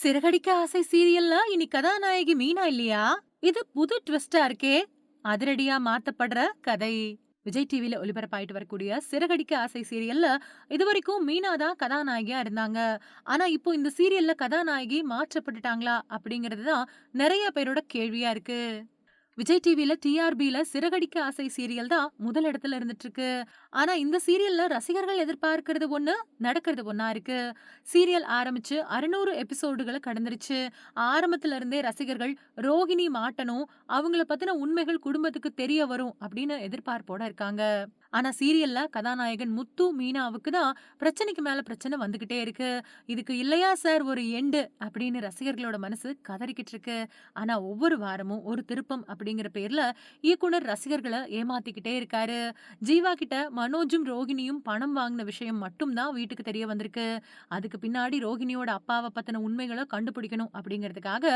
சிறகடிக்க ஆசை சீரியல்ல இனி கதாநாயகி மீனா இல்லையா? இது புது ட்விஸ்டா இருக்கே. அதிரடியா மாத்தப்படுற கதை. விஜய் டிவில ஒளிபரப்பாயிட்டு வரக்கூடிய சிறகடிக்க ஆசை சீரியல்ல இதுவரைக்கும் மீனா தான் கதாநாயகியா இருந்தாங்க. ஆனா இப்போ இந்த சீரியல்ல கதாநாயகி மாற்றப்பட்டுட்டாங்களா அப்படிங்கிறது தான் நிறைய பேரோட கேள்வியா இருக்கு. விஜய் டிவில டிஆர்பில சிறகடிக்க ஆசை சீரியல் தான் முதல் இடத்துல இருந்துட்டு இருக்கு ஆனா இந்த சீரியல்ல ரசிகர்கள் எதிர்பார்க்கறது ஒண்ணு நடக்கிறது ஒன்னா இருக்கு. சீரியல் ஆரம்பிச்சு அறுநூறு எபிசோடுகளை கடந்துருச்சு. ஆரம்பத்துல இருந்தே ரசிகர்கள் ரோகிணி மாட்டணும் அவங்கள பத்தின உண்மைகள் குடும்பத்துக்கு தெரிய வரும் அப்படின்னு எதிர்பார்ப்போட இருக்காங்க. ஆனா சீரியல்ல கதாநாயகன் முத்து மீனாவுக்கு தான் பிரச்சனைக்கு மேல பிரச்சனை வந்துகிட்டே இருக்கு. இதுக்கு இல்லையா சார் ஒரு எண்டு அப்படின்னு ரசிகர்களோட மனசு கதறிக்கிட்டு இருக்கு. ஆனா ஒவ்வொரு வாரமும் ஒரு திருப்பம் அப்படிங்கிற பேர்ல இயக்குனர் ரசிகர்களை ஏமாத்திக்கிட்டே இருக்காரு. ஜீவா கிட்ட மனோஜும் ரோகிணியும் பணம் வாங்கின விஷயம் மட்டும் தான் வீட்டுக்கு தெரிய வந்திருக்கு. அதுக்கு பின்னாடி ரோகிணியோட அப்பாவை பத்தின உண்மைகளை கண்டுபிடிக்கணும் அப்படிங்கிறதுக்காக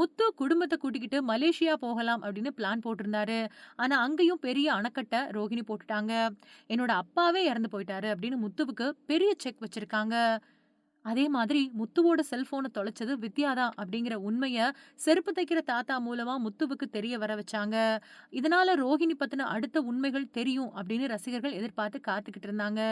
முத்து குடும்பத்தை கூட்டிக்கிட்டு மலேசியா போகலாம் அப்படின்னு பிளான் போட்டிருந்தாரு. ஆனா அங்கேயும் பெரிய அணைக்கட்டை ரோகிணி போட்டுட்டாங்க. என்னோட அப்பாவே இறந்து போயிட்டாரு அப்படின்னு முத்துவுக்கு பெரிய செக் வச்சிருக்காங்க. அதே மாதிரி முத்துவோட செல்போனை தொலைச்சது வித்யா தான் அப்படிங்கிற உண்மையை செருப்பு தைக்கிற தாத்தா மூலமா முத்துவுக்கு தெரிய வர வச்சாங்க. இதனால ரோஹிணி பத்தின அடுத்த உண்மைகள் தெரியும் அப்படின்னு ரசிகர்கள் எதிர்பார்த்து காத்துக்கிட்டு இருந்தாங்க.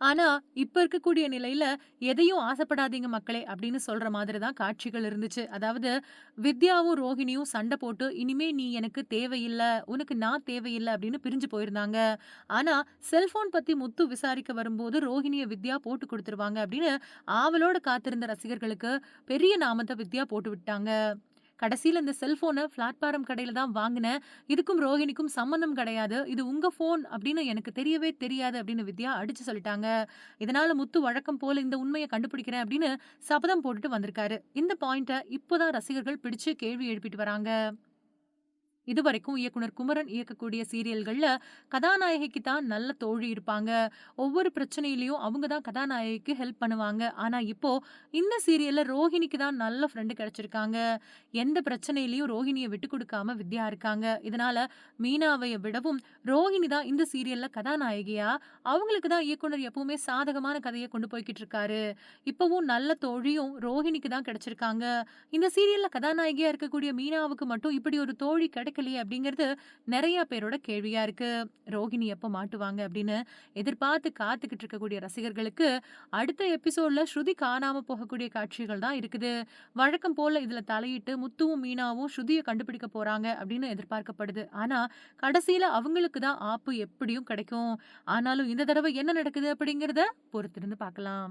ஆனா இப்ப இருக்கக்கூடிய நிலையில எதையும் ஆசைப்படாதீங்க மக்களே அப்படின்னு சொல்ற மாதிரி தான் காட்சிகள் இருந்துச்சு. அதாவது வித்யாவும் ரோஹிணியும் சண்டை போட்டு இனிமே நீ எனக்கு தேவையில்லை உனக்கு நான் தேவையில்லை அப்படின்னு பிரிஞ்சு போயிருந்தாங்க. ஆனா செல்போன் பத்தி முத்து விசாரிக்க வரும்போது ரோஹிணியை வித்யா போட்டு கொடுத்துருவாங்க அப்படின்னு ஆவலோட காத்திருந்த ரசிகர்களுக்கு பெரிய நாமத்தை வித்யா போட்டு விட்டாங்க. கடைசியில் இந்த செல்ஃபோனை பிளாட்பாரம் கடையில தான் வாங்கினேன். இதுக்கும் ரோஹிணிக்கும் சம்மந்தம் கிடையாது. இது உங்க ஃபோன் அப்படின்னு எனக்கு தெரியவே தெரியாது அப்படின்னு வித்யா அடிச்சு சொல்லிட்டாங்க. இதனால முத்து வழக்கம் போல இந்த உண்மையை கண்டுபிடிக்கிறேன் அப்படின்னு சபதம் போட்டுட்டு வந்திருக்காரு. இந்த பாயிண்ட்டை இப்போதான் ரசிகர்கள் பிடிச்சு கேள்வி எழுப்பிட்டு வராங்க. இதுவரைக்கும் இயக்குனர் குமரன் இயக்கக்கூடிய சீரியல்கள்ல கதாநாயகிக்கு தான் நல்ல தோழி இருப்பாங்க. ஒவ்வொரு பிரச்சனையிலையும் அவங்க தான் கதாநாயகிக்கு ஹெல்ப் பண்ணுவாங்க. ஆனா இப்போ இந்த சீரியல்ல ரோஹிணிக்கு தான் நல்ல ஃப்ரெண்டு கிடைச்சிருக்காங்க. எந்த பிரச்சனையிலையும் ரோஹிணியை விட்டு கொடுக்காம வித்யா இருக்காங்க. இதனால மீனாவைய விடவும் ரோஹிணி தான் இந்த சீரியல்ல கதாநாயகியா? அவங்களுக்கு தான் இயக்குனர் எப்பவுமே சாதகமான கதையை கொண்டு போய்கிட்டு இருக்காரு. இப்பவும் நல்ல தோழியும் ரோஹிணிக்கு தான் கிடைச்சிருக்காங்க. இந்த சீரியல்ல கதாநாயகியா இருக்கக்கூடிய மீனாவுக்கு மட்டும் இப்படி ஒரு தோழி கிடை கிடைக்கலையே அப்படிங்கிறது நிறைய பேரோட கேள்வியா இருக்கு. ரோஹிணி எப்போ மாட்டுவாங்க அப்படின்னு எதிர்பார்த்து காத்துக்கிட்டு இருக்கக்கூடிய ரசிகர்களுக்கு அடுத்த எபிசோட்ல ஸ்ருதி காணாம போகக்கூடிய காட்சிகள் தான் இருக்குது. வழக்கம் போல இதுல தலையிட்டு முத்துவும் மீனாவும் ஸ்ருதியை கண்டுபிடிக்க போறாங்க அப்படின்னு எதிர்பார்க்கப்படுது. ஆனா கடைசியில அவங்களுக்கு தான் ஆப்பு எப்படியும் கிடைக்கும். ஆனாலும் இந்த தடவை என்ன நடக்குது அப்படிங்கிறத பொறுத்திருந்து பார்க்கலாம்.